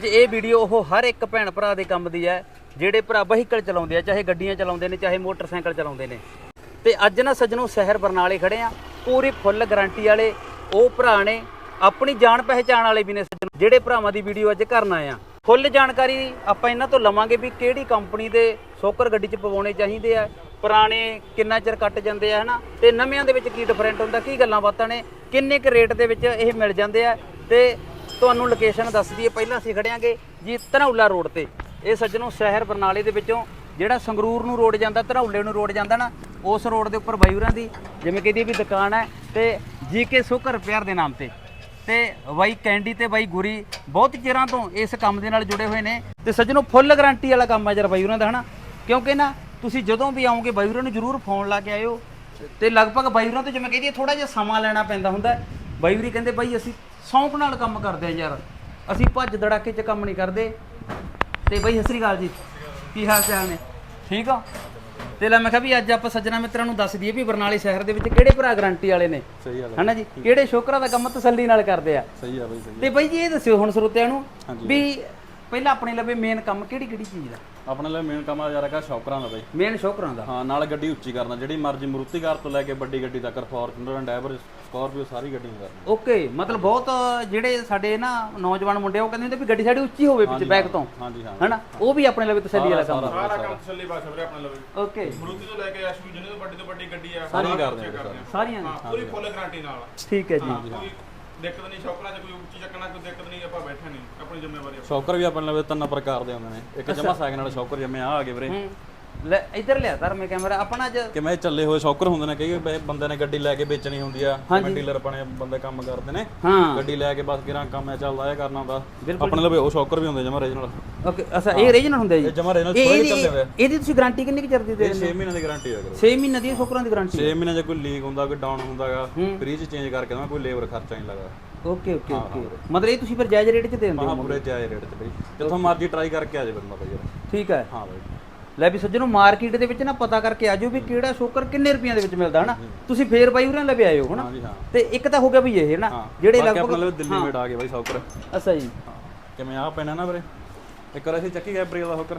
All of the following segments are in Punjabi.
ਜੇ ਇਹ ਵੀਡੀਓ ਉਹ ਹਰ ਇੱਕ ਭੈਣ ਭਰਾ ਦੇ ਕੰਮ ਦੀ ਹੈ, ਜਿਹੜੇ ਭਰਾ ਵਹੀਕਲ ਚਲਾਉਂਦੇ ਆ, ਚਾਹੇ ਗੱਡੀਆਂ ਚਲਾਉਂਦੇ ਨੇ, ਚਾਹੇ ਮੋਟਰਸਾਈਕਲ ਚਲਾਉਂਦੇ ਨੇ। ਤੇ ਅੱਜ ਨਾ ਸੱਜਣੋ ਸ਼ਹਿਰ ਬਰਨਾਲੇ ਖੜੇ ਆ, ਪੂਰੀ ਫੁੱਲ ਗਾਰੰਟੀ ਵਾਲੇ, ਉਹ ਭਰਾ ਨੇ ਆਪਣੀ ਜਾਣ ਪਹਿਚਾਣ ਵਾਲੇ ਵੀ ਨੇ ਸੱਜਣੋ, ਜਿਹੜੇ ਭਰਾਵਾਂ ਦੀ ਵੀਡੀਓ ਅੱਜ ਕਰਨ ਆਏ ਆ। ਫੁੱਲ ਜਾਣਕਾਰੀ ਆਪਾਂ ਇਹਨਾਂ ਤੋਂ ਲਵਾਂਗੇ ਵੀ ਕਿਹੜੀ ਕੰਪਨੀ ਦੇ ਸੋਕਰ ਗੱਡੀ 'ਚ ਪਵਾਉਣੇ ਚਾਹੀਦੇ ਆ, ਪੁਰਾਣੇ ਕਿੰਨਾ ਚਿਰ ਕੱਟ ਜਾਂਦੇ ਆ, ਹਨਾ? ਤੇ ਨਵਿਆਂ ਦੇ ਵਿੱਚ ਕੀ ਡਿਫਰੈਂਟ ਹੁੰਦਾ, ਕੀ ਗੱਲਾਂ ਬਾਤਾਂ ਨੇ, ਕਿੰਨੇ ਕੁ ਰੇਟ ਦੇ ਵਿੱਚ ਇਹ ਮਿਲ ਜਾਂਦੇ ਆ, ਤੇ ਤੁਹਾਨੂੰ ਲੋਕੇਸ਼ਨ ਦੱਸ ਦਈਏ, ਪਹਿਲਾਂ ਅਸੀਂ ਖੜਿਆਂਗੇ ਜੀ ਧਨੌਲਾ ਰੋਡ ਤੇ। ਇਹ ਸੱਜਣੋ ਸ਼ਹਿਰ ਬਰਨਾਲੇ ਦੇ ਵਿੱਚੋਂ, ਜਿਹੜਾ ਸੰਗਰੂਰ ਨੂੰ ਰੋਡ ਜਾਂਦਾ, ਧਨੌਲੇ ਨੂੰ ਰੋਡ ਜਾਂਦਾ ਨਾ, ਉਸ ਰੋਡ ਦੇ ਉੱਪਰ ਬਾਈਵਰਾਂ ਦੀ, ਜਿਵੇਂ ਕਿ ਇਹਦੀ ਵੀ ਦੁਕਾਨ ਹੈ, ਤੇ ਜੀਕੇ ਸੁਕਰ ਰਿਪੇਅਰ ਦੇ ਨਾਮ ਤੇ। ਤੇ ਬਾਈ ਕੈਂਡੀ ਤੇ ਬਾਈ ਗੁਰੀ, ਬਹੁਤ ਚਿਰਾਂ ਤੋਂ ਇਸ ਕੰਮ ਦੇ ਨਾਲ ਜੁੜੇ ਹੋਏ ਨੇ। ਤੇ ਸੱਜਣੋ, ਫੁੱਲ ਗਾਰੰਟੀ ਵਾਲਾ ਕੰਮ ਹੈ ਜਰ ਬਾਈ ਉਹਨਾਂ ਦਾ, ਹਨਾ? ਕਿਉਂਕਿ ਨਾ, ਤੁਸੀਂ ਜਦੋਂ ਵੀ ਆਓਗੇ ਬਾਈ ਉਹਨਾਂ ਨੂੰ ਜ਼ਰੂਰ ਫੋਨ ਲਾ ਕੇ ਆਇਓ। ਤੇ ਲਗਭਗ ਬਾਈ ਉਹਨਾਂ ਤੋਂ ਜਿਵੇਂ ਕਹਦੀ ਥੋੜਾ ਜਿਹਾ ਸਮਾਂ ਲੈਣਾ ਪੈਂਦਾ ਹੁੰਦਾ। ਹੈ। ਬਾਈ ਵੀਰੀ ਕਹਿੰਦੇ, ਬਾਈ, ਅਸੀਂ ਸੌਂਕ ਨਾਲ ਕੰਮ ਕਰਦੇ ਆ ਯਾਰ। ਅਸੀਂ ਭੱਜ ਦੜਾਕੇ 'ਚ ਕੰਮ ਨਹੀਂ ਕਰਦੇ। ਤੇ ਬਾਈ ਸਤਿ ਸ੍ਰੀ ਅਕਾਲ ਜੀ। ਕੀ ਹਾਲ ਚਾਲ ਨੇ? ਠੀਕ ਆ ਤੇ ਲੈ ਮੈਂ ਕਿਹਾ ਵੀ ਅੱਜ ਆਪਾਂ ਸੱਜਣਾ ਮਿੱਤਰਾਂ ਨੂੰ ਦੱਸ ਦਈਏ ਵੀ ਬਰਨਾਲੇ ਸ਼ਹਿਰ ਦੇ ਵਿੱਚ ਕਿਹੜੇ ਭਰਾ ਗਾਰੰਟੀ ਵਾਲੇ ਨੇ। ਸਹੀ ਗੱਲ ਹਨਾ ਜੀ? ਕਿਹੜੇ ਸ਼ੋਕਰਾਂ ਦਾ ਕੰਮ ਤਸੱਲੀ ਨਾਲ ਕਰਦੇ ਆ। ਸਹੀ ਆ ਬਈ ਸਹੀ ਤੇ ਬਾਈ ਜੀ ਇਹ ਦੱਸਿਓ ਹੁਣ ਸਰੋਤਿਆਂ ਨੂੰ। ਵੀ ਪਹਿਲਾਂ ਆਪਣੇ ਲਵੇ ਮੇਨ ਕੰਮ ਕਿਹੜੀ ਕਿਹੜੀ ਚੀਜ਼ ਦਾ? ਆਪਣੇ ਲਈ ਮੇਨ ਕੰਮ ਆ ਯਾਰ ਹੈਗਾ ਸ਼ੌਕਰਾਂ ਦਾ ਬਈ। ਮੇਨ ਸ਼ੋਕਰਾਂ ਦਾ? ਹਾਂ ਨਾਲ ਗੱਡੀ ਉੱਚੀ ਕਰਨਾ ਜਿਹੜੀ ਮਰਜ਼ੀ ਮਰੂਤੀ ਕਾਰ ਤੋਂ ਲੈ ਕੇ ਵੱਡੀ ਗੱਡੀ ਤੱਕ ਫੋਰਚੂਨਰ ਐਂਡ ਐਵਰੇਜ ਸਕਾਰਪੀਓ ਸਾਰੀ ਗੱਡੀਆਂ ਕਰਨਾ। ਓਕੇ ਮਤਲਬ ਬਹੁਤ ਜਿਹੜੇ ਸਾਡੇ ਨਾ ਨੌਜਵਾਨ ਮੁੰਡੇ ਆ, ਉਹ ਕਹਿੰਦੇ ਹੁੰਦੇ ਵੀ ਗੱਡੀ ਸਾਡੀ ਉੱਚੀ ਹੋਵੇ ਪਿੱਛੇ ਬੈਕ ਤੋਂ। ਹਾਂਜੀ ਹਾਂ ਹਨਾ? ਉਹ ਵੀ ਆਪਣੇ ਲਵੇ ਤਸੱਲੀ ਵਾਲਾ ਕੰਮ ਸਾਰਾ ਕੰਮ ਤਸੱਲੀ ਬਾਸ ਵੀਰੇ ਆਪਣੇ ਲਵੇ। ਓਕੇ। ਮਰੂਤੀ ਤੋਂ ਲੈ ਕੇ ਐਸਯੂ ਜਿੰਨੇ ਤੋਂ ਵੱਡੀ ਤੋਂ ਵੱਡੀ ਗੱਡੀ ਆ ਸਾਰਾ ਕਰਦੇ ਆ ਸਾਰੀਆਂ ਹਾਂ ਪੂਰੀ ਫੁੱਲ ਗਾਰੰਟੀ ਨਾਲ। ਠੀਕ ਹੈ ਜੀ। ਕੋਈ ਦਿੱਕਤ ਨਹੀਂ ਸ਼ੌਕਰਾਂ 'ਚ ਕੋਈ ਉੱਚੀ ਚੱਕਣਾ ਕੋਈ ਦਿੱਕਤ ਨਹੀਂ ਆਪਾਂ ਬੈਠੇ ਨਹੀਂ ਆਪਣੀ ਜ਼ਿੰਮੇਵਾਰੀ ਆ। ਸ਼ੌਕਰ ਵੀ ਆਪਣੇ ਲਈ ਤਿੰਨ ਪ੍ਰਕਾਰ ਦੇ ਹੁੰਦੇ ਨੇ। ਇੱਕ ਜਮਾ ਸੈਕਿੰਡ ਵਾਲੇ ਸ਼ੌਕਰ ਜਿਵੇਂ ਆ ਆ ਗਏ ਵੀਰੇ। ਹੂੰ। ਲੈ ਇੱਧਰ ਲਿਆ ਧਰ ਮੈਂ ਕੈਮਰਾ ਆਪਣਾ ਅੱਜ ਕਿਵੇਂ ਚੱਲੇ ਹੋਏ ਸ਼ੌਕਰ ਹੁੰਦੇ ਨੇ ਕਈ ਬ- ਬੰਦੇ ਨੇ ਗੱਡੀ ਲੈ ਕੇ ਵੇਚਣੀ ਹੁੰਦੀ ਆ ਜਿਵੇਂ ਡੀਲਰ ਬਣੇ ਬੰਦੇ ਕੰਮ ਕਰਦੇ ਨੇ। ਹਾਂ। ਗੱਡੀ ਲੈ ਕੇ ਬਸ ਕਿਰਾਂ ਕੰਮ ਐ ਚੱਲਦਾ ਇਹ ਕਰਨਾ ਹੁੰਦਾ। ਆਪਣੇ ਲਈ ਉਹ ਸ਼ੌਕਰ ਵੀ ਹੁੰਦੇ ਜਮਾ ਰੀਜਨਲ ਓਕੇ ਅੱਛਾ ਇਹ ਰੀਜਨਲ ਹੁੰਦਾ ਜੀ? ਇਹ ਜਮਾ ਰੀਜਨਲ ਇਹ ਥੋੜੇ ਚੱਲੇ ਹੋਏ। ਇਹਦੀ ਤੁਸੀਂ ਗਾਰੰਟੀ ਕਿੰਨੀ ਕੁ ਚਿਰ ਦੀ ਦੇ ਇਹ 6 ਮਹੀਨਿਆਂ ਦੀ ਗਾਰੰਟੀ ਹੈ ਕਰੋ 6 ਮਹੀਨੇ ਦੀ ਸ਼ੋਕਰਾਂ ਦੀ ਗਾਰੰਟੀ 6 ਮਹੀਨੇ ਜੇ ਕੋਈ ਲੀਕ ਹੁੰਦਾ ਕੋਈ ਡਾਊਨ ਹੁੰਦਾਗਾ ਫ੍ਰੀ ਚ ਚੇਂਜ ਕਰਕੇ ਦਵਾਂ ਕੋਈ ਲੇਬਰ ਖਰਚਾ ਨਹੀਂ ਲੱਗਾ ਓਕੇ ਓਕੇ ਓਕੇ। ਮਤਲਬ ਇਹ ਤੁਸੀਂ ਫਿਰ ਜਾਇਜ਼ ਰੇਟ 'ਚ ਦੇ ਦਿੰਦੇ ਮਹਾ ਹੋ? ਪੂਰੇ ਜਾਇਜ਼ ਰੇਟ ਤੇ ਬਈ। ਜਿੱਥੋਂ ਮਰਜ਼ੀ ਟਰਾਈ ਕਰਕੇ ਆ ਜਾਵੇ ਬੰਦਾ ਬਈ ਯਾਰ। ਠੀਕ ਹੈ। ਹਾਂ ਬਈ। ਲੈ ਵੀ ਸੱਜਣੋ ਮਾਰਕੀਟ ਦੇ ਵਿੱਚ ਨਾ ਪਤਾ ਕਰਕੇ ਆਜੋ ਵੀ ਕਿਹੜਾ ਸ਼ੋਕਰ ਕਿੰਨੇ ਰੁਪਈਆਂ ਦੇ ਵਿੱਚ ਮਿਲਦਾ ਹਨਾ? ਤੁਸੀਂ ਫੇਰ ਬਾਈ ਉਰਾਂ ਲਵੇ ਆਇਓ ਹਨਾ? ਹਾਂਜੀ ਹਾਂ। ਤੇ ਇੱਕ ਤਾਂ ਹੋ ਗਿਆ ਵੀ ਇਹ ਹਨਾ? ਹਾਂ। ਜਿਹੜੇ ਬਾਕੀ ਆਪਣੇ ਲਗਭਗ ਦਿੱਲੀ ਮੇਡ ਆ ਗਏ ਬਾਈ ਸੌਕਰ। ਅੱਛਾ ਜੀ। ਕਿਵੇਂ ਆ ਪੈਣਾ ਨਾ ਵੀਰੇ? ਇੱਕ ਵਾਰ ਅਸੀਂ ਚੱਕੀ ਗੈਬਰੀ ਵਾਲਾ ਸੌਕਰ।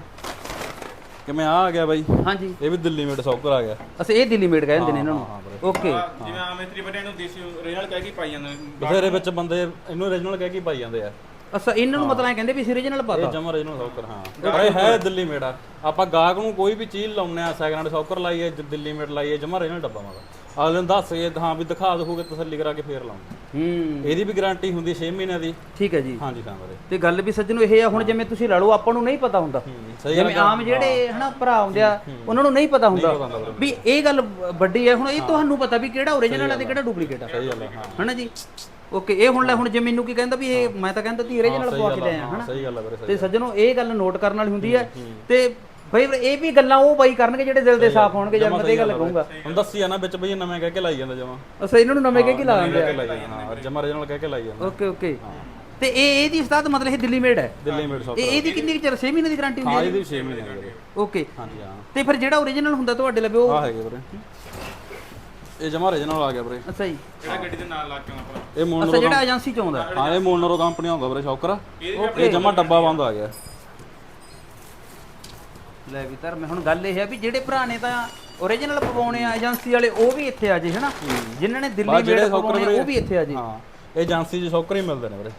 ਕਿਵੇਂ ਆ ਆ ਗਿਆ ਬਾਈ? ਹਾਂਜੀ। ਇਹ ਵੀ ਦਿੱਲੀ ਮੇਡ ਸੌਕਰ ਆ ਗਿਆ। ਅੱਛਾ ਇਹ ਦਿੱਲੀ ਮੇਡ ਕਹਿੰਦੇ ਨੇ ਇਹਨਾਂ ਨੂੰ। ਓਕੇ। ਜਿਵੇਂ ਆਮ ਇਤਰੀ ਵੱਡਿਆਂ ਨੂੰ ਦੇਸੀ ਰੀਜਨਲ ਕਹਿ ਕੇ ਪਾਈ ਜਾਂਦੇ ਨੇ। ਬਥੇਰੇ ਵਿੱਚ ਬੰਦੇ ਇਹਨੂੰ origignal ਕਹਿ ਕੇ ਪਾਈ ਜਾਂਦੇ ਆ। ਅੱਛਾ ਇਹਨਾਂ ਨੂੰ ਮਤਲਬ ਐ ਕਹਿੰਦੇ ਵੀ ਸੀਰੀਜਨਲ ਇਹ ਪਤਾ। ਜਮਾ origignal ਸੌਕਰ ਹਾਂ। ਇਹ ਹੈ ਦਿੱਲੀ ਆ ਆਪਾਂ ਗਾਹਕ ਨੂੰ ਕੋਈ ਵੀ ਚੀਜ਼ ਲਾਉਨੇ ਆ ਸੈਕਿੰਡ ਹੈਂਡ ਸੌਕਰ ਲਾਈਏ ਜ- ਦਿੱਲੀ ਮੇਡ ਲਾਈਏ ਜਮਾ origignal ਡੱਬਾ ਮਾਦਾ ਅਗਲੇ ਨੂੰ ਦੱਸ ਇਹ ਹਾਂ ਵੀ ਦਿਖਾ ਦੋਗੇ ਤਸੱਲੀ ਕਰਾ ਕੇ ਫੇਰ ਲਾਉਂਗੇ। ਹੂੰ। ਇਹਦੀ ਵੀ ਗਾਰੰਟੀ ਹੁੰਦੀ 6 ਮਹੀਨਿਆਂ ਦੀ। ਠੀਕ ਹੈ ਜੀ। ਹਾਂਜੀ ਹਾਂ ਵੀਰੇ ਤੇ ਗੱਲ ਵੀ ਸੱਜਣੋ ਇਹ ਆ ਹੁਣ ਜਿਵੇਂ ਤੁਸੀਂ ਲਾ ਲਓ ਆਪਾਂ ਨੂੰ ਨਹੀਂ ਪਤਾ ਹੁੰਦਾ। ਸਹੀ ਜਿਵੇਂ ਆਮ ਜਿਹੜੇ ਹਨਾ ਭਰਾ ਹੁੰਦੇ ਆ ਉਹਨਾਂ ਨੂੰ ਨਹੀਂ ਪਤਾ ਹੁੰਦਾ। ਵੀ ਇਹ ਗੱਲ ਵੱਡੀ ਹੈ ਹੁਣ ਇਹ ਤੁਹਾਨੂੰ ਪਤਾ ਵੀ ਕਿਹੜਾ ਓਰੀਜਨਲ ਹੈ ਤੇ ਕਿਹੜਾ ਡੁਪਲੀਕੇਟ ਆ। ਸਹੀ ਗੱਲ ਆ, ਹਾਂ। ਹਨਾ ਜੀ? ਓਕੇ ਇਹ ਹੁਣ ਲੈ ਹੁਣ ਜੇ ਮੈਨੂੰ ਕੀ ਕਹਿੰਦਾ ਵੀ ਇਹ ਮੈਂ ਤਾਂ ਕਹਿੰਦਾ ਤੀ ਓਰੀਜਨਲ ਪਵਾ ਕੇ ਲਿਆਇਆ ਹਨਾ? ਸਹੀ ਗੱਲ ਆ ਵੀਰੇ ਸਹੀ ਤੇ ਸੱਜਣੋ ਇਹ ਗੱਲ ਨੋਟ ਕਰਨ ਵਾਲੀ ਹੁੰਦੀ ਹੈ। ਤੇ ਬਈ ਇਹ ਵੀ ਗੱਲਾਂ ਉਹ ਬਾਈ ਕਰਨਗੇ ਜਿਹੜੇ ਦਿਲ ਦੇ ਸਾਫ਼ ਹੋਣਗੇ ਜਦ ਮੈਂ ਇਹ ਗੱਲ ਕਹੂੰਗਾ ਹੁਣ ਦੱਸੀ ਆ ਨਾ ਵਿੱਚ ਬਈ ਨਵੇਂ ਕਹਿ ਕੇ ਲਾਈ ਜਾਂਦਾ ਜਮਾ। ਅਸਾਂ ਇਹਨਾਂ ਨੂੰ ਨਵੇਂ ਕਹਿ ਕੇ ਲਾ ਦਿੰਦੇ ਕਹਿ ਕੇ ਲਾਈ ਜਾਂਦਾ ਹਾਂ ਜਮਾ origignal ਕਹਿ ਕੇ ਲਾਈ ਜਾਂਦਾ। Okay okay. ਤੇ ਇਹ ਇਹਦੀ ਉਸਤਾਦ ਮਤਲਬ ਇਹ ਦਿੱਲੀ ਮੇਡ ਹੈ? ਦਿੱਲੀ ਮੇਡ ਇਹ ਇਹਦੀ ਕਿੰਨੀ ਚਿਰ 6 ਮਹੀਨੇ ਦੀ ਗਾਰੰਟੀ ਹੁੰਦੀ ਹਾਂ ਹੈ ਇਹਦੀ? 6 ਮਹੀਨੇ ਦੀ ਓਕੇ। ਹਾਂਜੀ ਹਾਂ। ਤੇ ਫਿਰ ਜਿਹੜਾ ਓਰੀਜਨਲ ਹੁੰਦਾ ਤੁਹਾਡੇ ਲਵੇ ਉਹ ਆ ਹੈਗੇ ਵੀਰੇ। ਇਹ ਜਮਾ origignal ਆ ਗਿਆ ਵੀਰੇ। ਅੱਛਾ ਜੀ। ਜਿਹੜਾ ਗੱਡੀ ਦੇ ਨਾਲ ਲੱਗ ਕੇ ਆਉਣਾ ਆਪਣਾ ਇਹ ਅੱਛਾ ਮੋਨਰੋ ਜਿਹੜਾ ਏਜੰਸੀ ਚ ਆਉਂਦਾ। ਹਾਂ ਇਹ ਮੋਨਰੋ ਕੰਪਨੀ ਆਉਂਦਾ ਵੀਰੇ ਸੌਕਰ। ਇਹ ਜਮਾ ਡੱਬਾ ਬੰਦ ਆ ਗਿਆ। ਲੈ ਵੀ ਧਰ ਮੈਂ ਹੁਣ ਗੱਲ ਇਹ ਹੈ ਵੀ ਜਿਹੜੇ ਭਰਾ ਨੇ ਤਾਂ ਓਰੀਜਨਲ ਪਵਾਉਣੇ ਆ ਏਜੰਸੀ ਵਾਲੇ ਉਹ ਵੀ ਇੱਥੇ ਆ ਜੇ ਹਨਾ? ਜਿਨ੍ਹਾਂ ਨੇ ਦਿੱਲੀ ਬਸ ਜਿਹੜੇ ਮੇਡ ਪਵਾਉਣੇ ਉਹ ਵੀ ਇੱਥੇ ਆ ਜੇ। ਹਾਂ ਇਹ ਏਜੰਸੀ 'ਚ ਸੌਕਰ ਹੀ ਮਿਲਦੇ ਨੇ ਵੀਰੇ।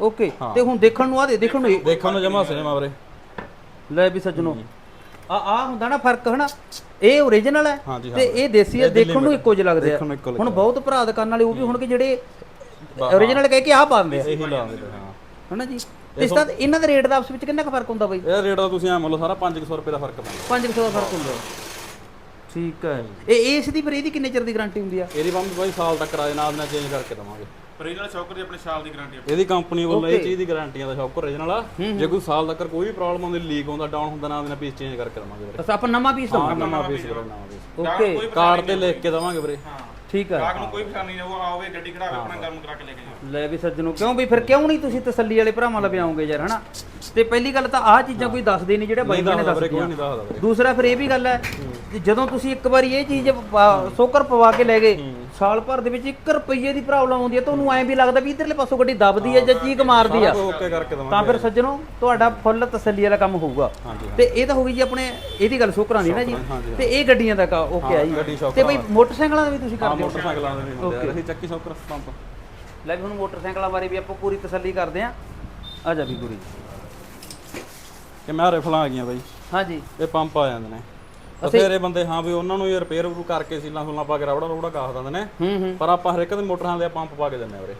ਓਕੇ ਤੇ ਹੁਣ ਦੇਖਣ ਨੂੰ ਆ ਦੇ ਦੇਖਣ ਨੂੰ ਇਹ- ਦੇਖਣ ਨੂੰ ਜਮਾ ਸੇਮ ਆ ਵੀਰੇ। ਲੈ ਵੀ ਸੱਜਣੋ ਆ ਆ ਹੁੰਦਾ ਨਾ ਫ਼ਰਕ ਹਨਾ? ਇਹ ਓਰੀਜਨਲ ਹੈ ਹਾਂਜੀ, ਹਾਂ ਤੇ ਇਹ ਦੇਸੀ ਹੈ ਇਹ ਦੇਖਣ ਨੂੰ ਇੱਕੋ ਜਿਹੇ ਲੱਗਦੇ ਆ। ਦੇਖਣ ਨੂੰ ਇੱਕੋ ਹੁਣ ਬਹੁਤ ਭਰਾ ਦੁਕਾਨ ਵਾਲੇ ਉਹ ਵੀ ਹੋਣਗੇ ਜਿਹੜੇ ਓਰੀਜਨਲ ਕਹਿ ਕੇ ਆਹ ਪਾਉਂਦੇ ਆ। ਇਹੀ ਲਾਉਂਦੇ ਨੇ ਹਾਂ। ਹਨਾ ਜੀ? ਤੇ ਇਸ ਤਰ੍ਹਾਂ ਇਹਨਾਂ ਦੇ ਰੇਟ ਦਾ ਆਪਸ ਵਿੱਚ ਕਿੰਨਾ ਕੁ ਫ਼ਰਕ ਹੁੰਦਾ ਬਾਈ? ਇਹ ਰੇਟ ਦਾ ਤੁਸੀਂ ਐ ਮੰਨ ਲਓ ਸਾਰਾ 500 ਰੁਪਏ ਦਾ ਫ਼ਰਕ ਪੈਂਦਾ। 500 ਦਾ ਫ਼ਰਕ ਹੁੰਦਾ। ਠੀਕ ਹੈ ਇਹ ਇਸ ਦੀ ਫਿਰ ਇਹਦੀ ਕਿੰਨੇ ਚਿਰ ਦੀ ਗਾਰੰਟੀ ਹੁੰਦੀ ਆ? ਇਹਦੀ ਬੰਦ ਬਾਈ ਸਾਲ ਤੱਕ ਰਾਜ ਨਾਲ ਨਾਲ ਚੇਂਜ ਕਰਕੇ ਦਵਾਂਗੇ। ਰੀਜਨਲ ਸ਼ੌਕਰ ਦੀ ਆਪਣੇ ਸਾਲ ਦੀ ਗਾਰੰਟੀ ਆ। ਇਹਦੀ ਕੰਪਨੀ ਵੱਲੋਂ ਇਹ ਚੀਜ਼ ਦੀ ਗਾਰੰਟੀ ਆ ਦਾ ਸ਼ੌਕਰ origignal ਆ। ਜੇ ਕੋਈ ਸਾਲ ਤੱਕ ਕੋਈ ਵੀ ਪ੍ਰੋਬਲਮ ਆਉਂਦੀ ਲੀਕ ਹੁੰਦਾ ਡਾਊਨ ਹੁੰਦਾ ਨਾ ਉਹਦੇ ਪੀਸ ਚੇਂਜ ਕਰਕੇ ਦਵਾਂਗੇ ਵੀਰੇ। ਬਸ ਆਪਾਂ ਨਵਾਂ ਪੀਸ ਹਾਂ ਦਵਾਂਗੇ ਨਵਾਂ ਪੀਸ ਵੀਰੇ ਨਵਾਂ ਪੀਸ ਓਕੇ ਕਾਰਡ ਤੇ ਲਿਖ ਕੇ ਦਵਾਂਗੇ ਵੀਰੇ। ਹਾਂ। ਠੀਕ ਹੈ ਗਾਹਕ ਨੂੰ ਕੋਈ ਪਰੇਸ਼ਾਨੀ ਨਹੀਂ ਉਹ ਆਵੇ ਗੱਡੀ ਖੜਾਵੇ ਆਪਣਾ ਗਰਮ ਕਰਾ ਕੇ ਲੈ ਕੇ ਜਾਓ। ਲੈ ਵੀ ਸੱਜਣੋ ਕਿਉਂ ਵੀ ਫਿਰ ਕਿਉਂ ਨਹੀਂ ਤੁਸੀਂ ਤਸੱਲੀ ਵਾਲੇ ਭਰਾਵਾਂ ਲਵੇ ਆਉਂਗੇ ਯਾਰ ਹਨਾ? ਤੇ ਪਹਿਲੀ ਗੱਲ ਤਾਂ ਆਹ ਚੀਜ਼ਾਂ ਕੋਈ ਦੱਸਦੇ ਨਹੀਂ ਜਿਹੜੇ ਬਾਈ ਨੇ ਦੱਸਦਾ ਦੂਸਰਾ ਫਿਰ ਇਹ ਵੀ ਗੱਲ ਹੈ ਕਿ ਜਦੋਂ ਤੁਸੀਂ ਇੱਕ ਵਾਰੀ ਇਹ ਚੀਜ਼ ਸੋਕਰ ਪਵਾ ਕੇ ਲੈ ਗਏ ਸਾਲ ਭਰ ਦੇ ਵਿੱਚ 1 ਰੁਪਏ ਦੀ ਪ੍ਰੋਬਲਮ ਆਉਂਦੀ ਹੈ ਤੁਹਾਨੂੰ ਐਂ ਵੀ ਲੱਗਦਾ ਵੀ ਇਧਰਲੇ ਪਾਸੋਂ ਗੱਡੀ ਦੱਬਦੀ ਹੈ ਜਾਂ ਚੀਕ ਮਾਰਦੀ ਆ। ਓਕੇ ਕਰਕੇ ਦਵਾਂਗੇ। ਤਾਂ ਫਿਰ ਸੱਜਣੋ ਤੁਹਾਡਾ ਫੁੱਲ ਤਸੱਲੀ ਵਾਲਾ ਕੰਮ ਹੋਊਗਾ। ਤੇ ਇਹ ਤਾਂ ਹੋ ਗਈ ਜੀ ਆਪਣੇ ਇਹਦੀ ਗੱਲ ਸ਼ੋਕਰਾਂ ਦੀ ਨਾ ਜੀ। ਤੇ ਇਹ ਗੱਡੀਆਂ ਦਾ ਓਕੇ ਆ ਜੀ। ਤੇ ਬਈ ਮੋਟਰਸਾਈਕਲਾਂ ਦਾ ਵੀ ਤੁਸੀਂ ਕਰਦੇ ਹੋ? ਮੋਟਰਸਾਈਕਲਾਂ ਦੇ ਵੀ ਹੁੰਦੇ ਆ। ਅਸੀਂ ਚੱਕੀ ਸੌਕਰ ਪੰਪ ਲੈ ਵੀ ਹੁਣ ਮੋਟਰਸਾਈਕਲਾਂ ਬਾਰੇ ਵੀ ਆਪਾਂ ਪੂਰੀ ਤਸੱਲੀ ਕਰਦੇ ਆਂ ਆ ਜਾ ਵੀ ਗੁਰੀ ਕਿ ਮੈਂ ਰਿਫਲਾਂ ਆ ਗਈਆਂ ਬਾਈ। ਹਾਂਜੀ ਇਹ ਪੰਪ ਆ ਜਾਂਦੇ ਨੇ। ਬਥੇਰੇ ਬੰਦੇ ਹਾਂ ਵੀ ਉਹਨਾਂ ਨੂੰ ਇਹ ਰਿਪੇਅਰ ਕਰਕੇ ਸੀਲਾਂ ਸੁਲਾਂ ਪਾ ਕੇ ਰਬੜਾ ਰੋੜਾ ਕਾਹ ਦਿੰਦੇ ਨੇ। ਹੂੰ ਹੂੰ। ਪਰ ਆਪਾਂ ਹਰ ਇੱਕ ਦੇ ਮੋਟਰਾਂ ਦੇ ਪੰਪ ਪਾ ਕੇ ਦਿੰਨੇ ਆ ਵੀਰੇ।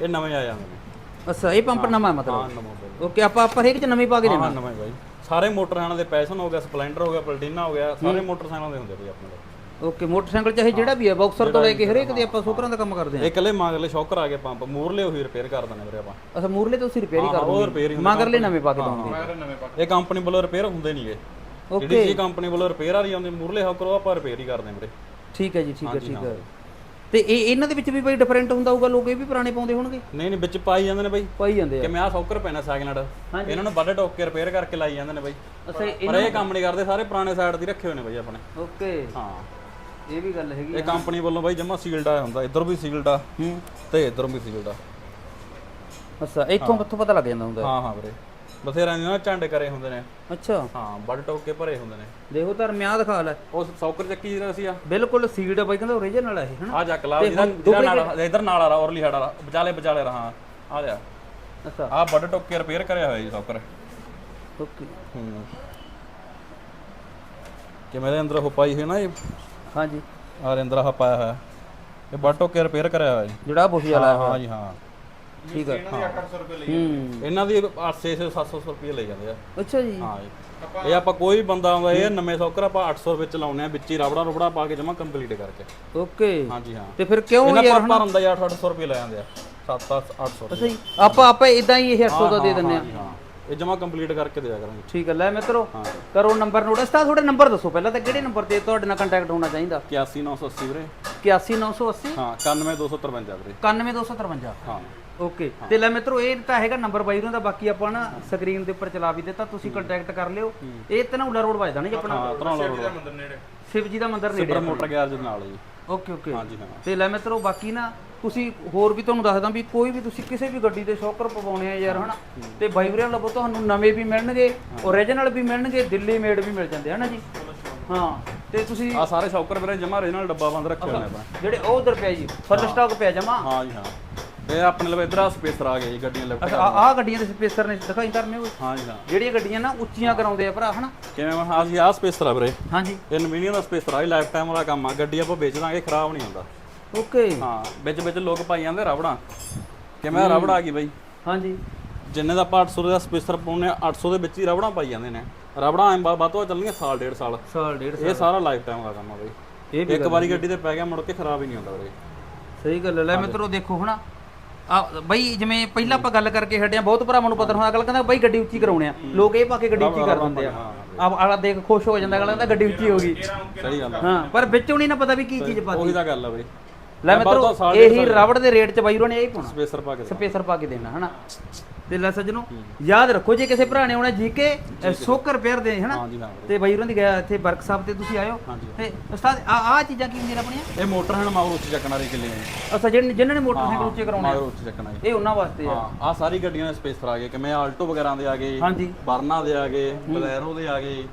ਇਹ ਨਵੇਂ ਆ ਜਾਂਦੇ ਨੇ ਅੱਛਾ ਇਹ ਪੰਪ ਨਵਾਂ ਮਤਲਬ? ਨਵਾਂ ਬਾਈ ਓਕੇ ਆਪਾਂ ਆਪਾਂ ਹਰੇਕ ਚ ਨਵੀਂ ਪਾ ਕੇ ਹਾਂ ਦੇਣਾ? ਨਵਾਂ ਹੀ ਬਾਈ। ਸਾਰੇ ਮੋਟਰਾਂ ਦੇ ਪੈਸ਼ਨ ਹੋ ਗਿਆ ਸਪਲੈਂਡਰ ਹੋ ਗਿਆ ਪਲਟੀਨਾ ਹੋ ਗਿਆ ਸਾਰੇ ਮੋਟਰਸਾਈਕਲਾਂ ਦੇ ਹੁੰਦੇ ਬਈ ਆਪਣੇ ਕੋਲ। ਓਕੇ ਮੋਟਰਸਾਈਕਲ ਚਾਹੇ ਜਿਹੜਾ ਵੀ ਹੈ ਬਾਕਸਰ ਤੋਂ ਲੈ ਕੇ ਹਰੇਕ ਦੇ ਆਪਾਂ ਸੋਕਰਾਂ ਦਾ ਕੰਮ ਕਰਦੇ ਆਂ ਇਹ ਇਕੱਲੇ ਮੰਗਲੇ ਸ਼ੌਕਰ ਆ ਗਏ ਪੰਪ ਮੂਰਲੇ ਉਹੀ ਰਿਪੇਅਰ ਕਰ ਦਿੰਦੇ ਵੀਰੇ ਆਪਾਂ। ਅੱਛਾ ਮੂਰਲੇ ਤੋਂ ਤੁਸੀਂ ਰਿਪੇਅਰ ਹੀ ਹਾਂ, ਕਰ ਉਹ ਦੋਗੇ। repair ਹੀ ਮਗਰਲੇ ਨਵੇਂ ਪਾ ਕੇ ਨਵੇਂ ਪਾ ਇਹ ਕੰਪਨੀ ਵੱਲੋਂ ਰਿਪੇਅਰ ਹੁੰਦੇ ਨਹੀਂਗੇ ਜਿਹੜੀ ਚੀਜ਼ ਕੰਪਨੀ ਵੱਲੋਂ ਰਿਪੇਅਰ ਵਾਲੀ ਆਉਂਦੀ ਮੂਰਲੇ ਸ਼ੌਕਰ ਉਹ ਆਪਾਂ ਰਿਪੇਅਰ ਹੀ ਕਰਦੇ ਵੀਰੇ। ਠੀਕ ਹੈ ਜੀ ਠੀਕ ਹੈ ਠੀਕ ਹੈ। ਤੇ ਇਹ ਇਹਨਾਂ ਦੇ ਵਿੱਚ ਵੀ ਬਈ ਡਿਫਰੈਂਟ ਹੁੰਦਾ ਹੋਊਗਾ ਲੋਕ ਇਹ ਵੀ ਪੁਰਾਣੇ ਪਾਉਂਦੇ ਹੋਣਗੇ? ਨਹੀਂ ਨਹੀਂ ਵਿੱਚ ਪਾਈ ਜਾਂਦੇ ਨੇ ਬਾਈ। ਪਾਈ ਜਾਂਦੇ ਆ। ਕਿ ਮੈਂ ਆ ਸ਼ੌਕਰ ਪੈਣਾ ਹੈਂਡ ਇਹਨਾਂ ਨੂੰ ਵੱਡ ਟੋਕ ਕੇ ਰਿਪੇਅਰ ਕਰਕੇ ਲਾਈ ਜਾਂਦੇ ਨੇ ਬਾਈ। ਪਰ ਇਹ ਕੰਮ ਨਹੀਂ ਕਰਦੇ ਸਾਰੇ ਪੁਰਾਣੇ ਸਾਈਡ ਦੀ ਰੱਖੇ ਹੋਏ ਨੇ ਬਾਈ ਆਪਣੇ। ਓਕੇ ਹਾਂ। ਇਹ ਵੀ ਗੱਲ ਹੈਗੀ ਇਹ ਕੰਪਨੀ ਵੱਲੋਂ ਬਾਈ ਜਮਾ ਸੀਲਡ ਆ ਹੁੰਦਾ। ਇੱਧਰ ਵੀ ਸੀਲਡ ਆ ਹੂੰ। ਤੇ ਇੱਧਰੋਂ ਵੀ ਸੀਲਡ ਆ। ਅੱਛਾ ਇੱਥੋਂ ਕਿੱਥੋਂ ਪਤਾ ਲੱਗ ਜਾਂਦਾ ਹੁੰਦਾ? ਹਾਂ ਹਾਂ ਵੀਰੇ। ਬਥੇਰਿਆਂ ਦੇ ਨਾ ਝਾਂਡੇ ਕਰੇ ਹੁੰਦੇ ਨੇ। ਅੱਛਾ। ਹਾਂ ਵੱਡ ਟੋਕ ਕੇ ਭਰੇ ਹੁੰਦੇ ਨੇ। ਦੇਖੋ ਧਰਮਿਆ ਦਿਖਾ ਲੈ। ਉਹ ਸੌਕਰ ਚੱਕੀ ਜਿਹੜਾ ਸੀ ਆ। ਬਿਲਕੁਲ ਸੀਡ ਆ ਬਾਈ ਕਹਿੰਦਾ ਓਰੀਜਨਲ ਆ ਇਹ ਹਨਾ? ਆ ਜੱਕ ਲਾ ਜਿਹਦਾ ਜਿਹਦਾ ਨਾਲ ਇੱਧਰ ਨਾਲ ਆ ਔਰਲੀ ਸਾਡਾ ਵਾਲਾ, ਵਿਚਾਲੇ ਵਿਚਾਲੇ ਰਹਾ। ਆ ਲਿਆ। ਅੱਛਾ। ਆ ਵੱਡ ਟੋਕ ਕੇ ਰਿਪੇਅਰ ਕਰਿਆ ਹੋਇਆ ਜੀ ਸੌਕਰ। ਓਕੇ। ਹੂੰ। ਕਿ ਮੇਰੇ ਅੰਦਰ ਉਹ ਪਾਈ ਹੈ ਨਾ ਇਹ? ਹਾਂਜੀ। ਆ ਅੰਦਰ ਆਹ ਪਾਇਆ ਹੋਇਆ। ਇਹ ਵੱਡ ਟੋਕ ਕੇ ਰਿਪੇਅਰ ਕਰਿਆ ਹੋਇਆ ਜੀ। ਜਿਹੜਾ ਬੁਸ਼ ਵਾਲਾ ਹਾਂ ਹਾਂ ਜੀ ਹਾਂ। ਠੀਕ ਹੈ ਇਹਨਾਂ ਦੀ 800 ਰੁਪਏ ਲਈ ਹੂੰ। ਇਹਨਾਂ ਦੀ 800 700 ਰੁਪਏ ਲਈ ਜਾਂਦੇ ਆ। ਅੱਛਾ ਜੀ। ਹਾਂ ਇਹ ਆਪਾਂ ਕੋਈ ਬੰਦਾ ਆਉਂਦਾ ਇਹ ਨਵੇਂ ਸੌਕਰ ਆਪਾਂ 800 ਰੁਪਏ ਚ ਲਾਉਨੇ ਆ ਵਿੱਚ ਹੀ ਰਬੜਾ ਰਬੜਾ ਪਾ ਕੇ ਜਮਾ ਕੰਪਲੀਟ ਕਰਕੇ। ਓਕੇ। ਹਾਂਜੀ ਹਾਂ। ਤੇ ਫਿਰ ਕਿਉਂ ਇਹਨਾਂ ਯਾਰ ਪਰ ਹੁੰਦਾ ਯਾਰ 800 ਰੁਪਏ ਲੈ ਜਾਂਦੇ ਆ। 7 800 ਅੱਛਾ ਜੀ। ਆਪਾਂ ਆਪਾਂ ਇਦਾਂ ਹੀ ਇਹ 800 ਦਾ ਦੇ ਦਿੰਨੇ ਆ। ਹਾਂ ਇਹ ਜਮਾ ਕੰਪਲੀਟ ਕਰਕੇ ਦਿਆ ਕਰਾਂਗੇ। ਠੀਕ ਹੈ ਲੈ ਮਿੱਤਰੋ ਕਰੋ ਨੰਬਰ ਨੋਟ ਇਸ ਤਾਂ ਤੁਹਾਡੇ ਨੰਬਰ ਦੱਸੋ ਪਹਿਲਾਂ ਤਾਂ ਕਿਹੜੇ ਨੰਬਰ ਤੇ ਤੁਹਾਡੇ ਨਾਲ ਕੰਟੈਕਟ ਹੋਣਾ ਚਾਹੀਦਾ? 81980 ਵੀਰੇ। 81980 ਹਾਂ 91253 ਵੀਰੇ। 91253 ਹਾਂ। ਓਕੇ ਤੇ ਲੈ ਮਿੱਤਰੋ ਇਹ ਤਾਂ ਹੈਗਾ ਨੰਬਰ ਬਾਈ ਉਹਨਾਂ ਦਾ ਬਾਕੀ ਆਪਾਂ ਨਾ ਸਕਰੀਨ ਦੇ ਉੱਪਰ ਚਲਾ ਵੀ ਦਿੱਤਾ ਤੁਸੀਂ ਕੰਟੈਕਟ ਕਰ ਲਿਓ। ਇਹ ਧਨੌਲਾ ਰੋਡ ਵੱਜਦਾ ਨਾ ਜੀ ਆਪਣਾ। ਹਾਂ ਧਰੋਲਾ ਰੋਡ ਮੰਦਰ ਨੇੜੇ। ਸ਼ਿਵ ਜੀ ਦਾ ਮੰਦਿਰ ਨੇੜੇ ਮੋਟਰ ਗੈਰਜ ਦੇ ਨਾਲ ਜੀ। Okay okay. ਹਾਂਜੀ ਹਾਂ। ਤੇ ਲੈ ਮਿੱਤਰੋ ਬਾਕੀ ਨਾ ਤੁਸੀਂ ਹੋਰ ਵੀ ਤੁਹਾਨੂੰ ਦੱਸਦਾ ਵੀ ਕੋਈ ਵੀ ਤੁਸੀਂ ਕਿਸੇ ਵੀ ਗੱਡੀ ਦੇ ਸ਼ੌਕਰ ਪਵਾਉਣੇ ਆ ਯਾਰ ਹਨਾ? ਤੇ ਬਾਈ ਵੀਰੇ ਲੱਭੋ ਤੁਹਾਨੂੰ ਨਵੇਂ ਵੀ ਮਿਲਣਗੇ ਓਰੀਜਨਲ ਵੀ ਮਿਲਣਗੇ ਦਿੱਲੀ ਮੇਡ ਵੀ ਮਿਲ ਜਾਂਦੇ ਹਨਾ ਜੀ? ਹਾਂ ਤੇ ਤੁਸੀਂ ਆ ਸਾਰੇ ਸ਼ੌਕਰ ਵੀਰੇ ਜਮਾ ਰੀਜਨਲ ਡੱਬਾ ਬੰਦ ਰੱਖੇ ਹੋਏ ਨੇ ਆਪਾਂ। ਜਿਹੜੇ ਉਹ ਉਧਰ ਪਿਆ ਜੀ ਫੁੱਲ ਸਟਾਕ ਪਿਆ ਜਮਾ? ਹਾਂ ਜੀ ਹਾਂ। ਇਹ ਆਪਣੇ ਲਈ ਇਧਰ ਆ ਸਪੇਸਰ ਆ ਗਏ ਜੀ ਗੱਡੀਆਂ ਲਿਫਟ ਅੱਛਾ ਆ ਗੱਡੀਆਂ ਦੇ ਸਪੇਸਰ ਨੇ ਦਿਖਾਈ ਕਰਨੇ ਹੋਏ ਹਾਂ ਜੀ ਹਾਂ। ਜਿਹੜੀਆਂ ਗੱਡੀਆਂ ਨਾ ਉੱਚੀਆਂ ਕਰਾਉਂਦੇ ਆ ਭਰਾ ਹਨਾ? ਕਿਵੇਂ ਆ ਅਸੀਂ ਆ ਸਪੇਸਰ ਆ ਵੀਰੇ। ਹਾਂਜੀ। ਇਹ ਨਵੀਨੀਅਮ ਦਾ ਸਪੇਸਰ ਆ ਇਹ ਲਾਈਫ ਟਾਈਮ ਵਾਲਾ ਕੰਮ ਆ। ਗੱਡੀ ਆਪਾਂ ਵੇਚ ਦਾਂਗੇ ਖਰਾਬ ਨਹੀਂ ਹੁੰਦਾ। ਓਕੇ। ਹਾਂ ਵਿੱਚ ਵਿੱਚ ਲੋਕ ਪਾਈ ਜਾਂਦੇ ਰਬੜਾਂ। ਕਿਵੇਂ ਰਬੜ ਆ ਗਈ ਬਾਈ? ਹਾਂਜੀ। ਜਿੰਨੇ ਦਾ ਆਪਾਂ 800 ਦਾ ਸਪੇਸਰ ਪਾਉਨੇ ਆ 800 ਦੇ ਵਿੱਚ ਹੀ ਰਬੜਾਂ ਪਾਈ ਜਾਂਦੇ ਨੇ। ਰਬੜਾਂ ਐਂ ਬਾਤ ਤੋਂ ਚੱਲਣਗੀਆਂ ਸਾਲ ਡੇਢ ਸਾਲ। ਸਾਲ ਡੇਢ ਇਹ ਸਾਰਾ ਲਾਈਫ ਟਾਈਮ ਦਾ ਕੰਮ ਆ ਬਾਈ। ਇੱਕ ਵਾਰੀ ਗੱਡੀ ਤੇ ਪੈ ਗਿਆ ਮੁੜ ਕੇ ਖਰਾਬ ਹੀ ਨਹੀਂ ਹੁੰਦਾ ਵੀਰੇ। ਸਹੀ ਗੱਲ ਹੈ। ਲੈ ਮਿੱਤਰੋ ਦੇਖੋ ਹਨਾ? ਆ ਬਈ ਜਿਵੇਂ ਪਹਿਲਾਂ ਆਪਾਂ ਗੱਲ ਕਰਕੇ ਹਟਿਆ ਬਹੁਤ ਭਰਾਵਾਂ ਨੂੰ ਪਤਾ ਹੁੰਦਾ ਅਗਲਾ ਕਹਿੰਦਾ ਬਈ ਗੱਡੀ ਉੱਚੀ ਕਰਾਉਣੇ ਆ। ਲੋਕ ਇਹ ਪਾ ਕੇ ਗੱਡੀ ਉੱਚੀ ਕਰ ਦਿੰਦੇ ਆ। ਆ ਆਲਾ ਦੇਖ ਖੁਸ਼ ਹੋ ਜਾਂਦਾ ਅਗਲਾ ਕਹਿੰਦਾ ਗੱਡੀ ਉੱਚੀ ਹੋ ਗਈ। ਸਹੀ ਗੱਲ ਹਾਂ ਪਰ ਵਿੱਚੋਂ ਨਹੀਂ ਨਾ ਪਤਾ ਵੀ ਕੀ ਚੀਜ਼ ਪਾਤੀ ਉਹੀ ਤਾਂ ਗੱਲ ਆ ਬਾਈ। ਲੈ ਮਿੱਤਰੋ ਇਹੀ ਰਬੜ ਦੇ ਰੇਟ 'ਚ ਬਾਈ ਉਹਨਾਂ ਨੇ ਇਹ ਪਾਉਣਾ। ਸਪੇਸਰ ਪਾ ਕੇ। ਸਪੇਸਰ ਪਾ ਕੇ ਦੇਣਾ ਹਨਾ? ਤੇ ਲੈ ਸੱਜਣੋ ਯਾਦ ਰੱਖੋ ਜੇ ਕਿਸੇ ਭਰਾ ਨੇ ਆਉਣਾ ਜੀਕੇ ਸੋਕਰ ਰਿਪੇਅਰ ਦੇ ਹਨਾ। ਤੇ ਬਾਈ ਉਹਨਾਂ ਦੀ ਗਿਆ ਇੱਥੇ ਵਰਕਸ਼ਾਪ ਤੇ ਤੁਸੀਂ ਆਇਓ। ਤੇ ਉਸਤਾਦ ਆ ਆ ਚੀਜ਼ਾਂ ਕੀ ਹੁੰਦੀਆਂ ਆਪਣੀਆਂ? ਇਹ ਮੋਟਰ ਹਨ ਮਾਗਰ ਉੱਚ ਚੱਕਣ ਵਾਲੀ ਕਿੱਲੇ ਨੇ। ਅੱਛਾ ਜਿਹਨ- ਜਿਨ੍ਹਾਂ ਨੇ ਮੋਟਰਸਾਈਕਲ ਉੱਚੇ ਕਰਾਉਣੇ ਮਾਗਰ ਆ ਉੱਚ ਚੱਕਣ ਇਹ ਉਹਨਾਂ ਵਾਸਤੇ ਆ। ਆ ਸਾਰੀ ਗੱਡੀਆਂ ਦੇ ਸਪੇਸਰ ਆ ਗਏ। ਕਿਵੇਂ ਆਲਟੋ ਵਗੈਰਾ ਦੇ ਆ ਗਏ ਹਾਂਜੀ। ਬਰਨਾ ਦੇ ਆ ਗਏ ਬਲੈਰੋ ਦੇ ਆ ਗਏ।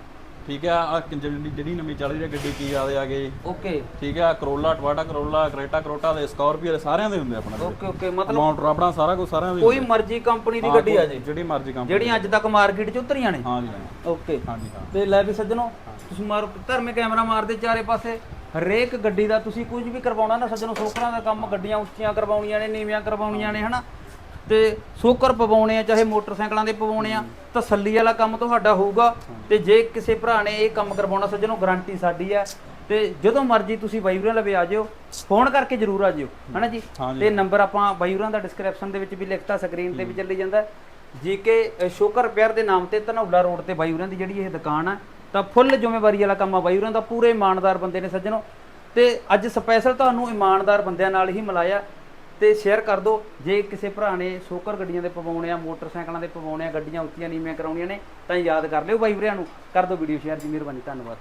ਠੀਕ ਆ ਆ ਜਿਹੜੀ ਜਿਹੜੀ ਨਵੀਂ ਚੱਲ ਰਹੀ ਹੈ ਗੱਡੀ ਕੀ ਆ ਦੇ ਆ ਗਏ। ਓਕੇ। ਠੀਕ ਆ ਕਰੋਲਾ ਟਵਾਟਾ ਕਰੋਲਾ ਕਰੇਟਾ ਕਰੋਟਾ ਦੇ ਸਕਾਰਪੀਓ ਦੇ ਸਾਰਿਆਂ ਦੇ ਹੁੰਦੇ ਆਪਣੇ ਓਕੇ ਓਕੇ ਮਤਲਬ ਅਮਾਉਂਟ ਰਬੜਾ ਸਾਰਾ ਕੁਝ ਸਾਰਿਆਂ ਦੇ ਕੋਈ ਮਰਜ਼ੀ ਕੰਪਨੀ ਦੀ ਗੱਡੀ ਆ ਜੇ। ਜਿਹੜੀ ਮਰਜ਼ੀ ਕੰਪਨੀ ਜਿਹੜੀਆਂ ਅੱਜ ਤੱਕ ਮਾਰਕੀਟ 'ਚ ਉਤਰੀਆਂ ਨੇ। ਹਾਂ ਜੀ ਹਾਂ ਓਕੇ। ਹਾਂਜੀ ਹਾਂ। ਤੇ ਲੈ ਵੀ ਸੱਜਣੋ ਤੁਸੀਂ ਮਾਰੋ ਧਰਮੇ ਕੈਮਰਾ ਮਾਰਦੇ ਚਾਰੇ ਪਾਸੇ। ਹਰੇਕ ਗੱਡੀ ਦਾ ਤੁਸੀਂ ਕੁਝ ਵੀ ਕਰਵਾਉਣਾ ਨਾ ਸੱਜਣੋ ਸੋਕਰਾਂ ਦਾ ਕੰਮ ਗੱਡੀਆਂ ਉੱਚੀਆਂ ਕਰਵਾਉਣੀਆਂ ਨੇ ਨੀਵੀਆਂ ਕਰਵਾਉਣੀਆਂ ਨੇ ਹਨਾ? ਤੇ ਸੋਕਰ ਪਵਾਉਣੇ ਆ ਚਾਹੇ ਮੋਟਰਸਾਈਕਲਾਂ ਦੇ ਪਵਾਉਣੇ ਆ ਤਸੱਲੀ ਵਾਲਾ ਕੰਮ ਤੁਹਾਡਾ ਹੋਊਗਾ ਤੇ ਜੇ ਕਿਸੇ ਭਰਾ ਨੇ ਇਹ ਕੰਮ ਕਰਵਾਉਣਾ ਸੱਜਣੋ ਗਾਰੰਟੀ ਸਾਡੀ ਹੈ ਤੇ ਜਦੋਂ ਮਰਜ਼ੀ ਤੁਸੀਂ ਬਾਈ ਵੀਰਾਂ ਲਵੇ ਆ ਜਿਓ ਫੋਨ ਕਰਕੇ ਜਰੂਰ ਆ ਜਿਓ ਹਨਾ ਜੀ। ਤੇ ਨੰਬਰ ਆਪਾਂ ਬਾਈ ਵੀਰਾਂ ਦਾ ਡਿਸਕ੍ਰਿਪਸ਼ਨ ਦੇ ਵਿੱਚ ਵੀ ਲਿਖਤਾ ਸਕਰੀਨ ਤੇ ਵੀ ਚੱਲੀ ਜਾਂਦਾ। ਜੀਕੇ ਸ਼ੋਕਰ ਪਿਆਰ ਦੇ ਨਾਮ ਤੇ ਧਨੌਲਾ ਰੋਡ ਤੇ ਬਾਈ ਵੀਰਾਂ ਦੀ ਜਿਹੜੀ ਇਹ ਦੁਕਾਨ ਆ ਤਾਂ ਫੁੱਲ ਜ਼ਿੰਮੇਵਾਰੀ ਵਾਲਾ ਕੰਮ ਆ। ਬਾਈ ਵੀਰਾਂ ਦਾ ਪੂਰੇ ਇਮਾਨਦਾਰ ਬੰਦੇ ਨੇ ਸੱਜਣੋ। ਤੇ ਅੱਜ ਸਪੈਸ਼ਲ ਤੁਹਾਨੂੰ ਇਮਾਨਦਾਰ ਬੰਦਿਆਂ ਨਾਲ ਹੀ ਮਿਲਾਇਆ। ਤੇ ਸ਼ੇਅਰ ਕਰ ਦਿਓ। ਜੇ ਕਿਸੇ ਭਰਾ ਨੇ ਸ਼ੋਕਰ ਗੱਡੀਆਂ ਦੇ ਪਵਾਉਣੇ ਆ, ਮੋਟਰਸਾਈਕਲਾਂ ਦੇ ਪਵਾਉਣੇ ਆ, ਗੱਡੀਆਂ ਉੱਚੀਆਂ ਨੀਵੀਆਂ ਕਰਾਉਣੀਆਂ ਨੇ, ਤਾਂ ਯਾਦ ਕਰ ਲਿਓ ਬਾਈ ਵੀਰਿਆਂ ਨੂੰ। ਕਰ ਦਿਓ ਵੀਡੀਓ ਸ਼ੇਅਰ ਜੀ ਮਿਹਰਬਾਨੀ ਧੰਨਵਾਦ।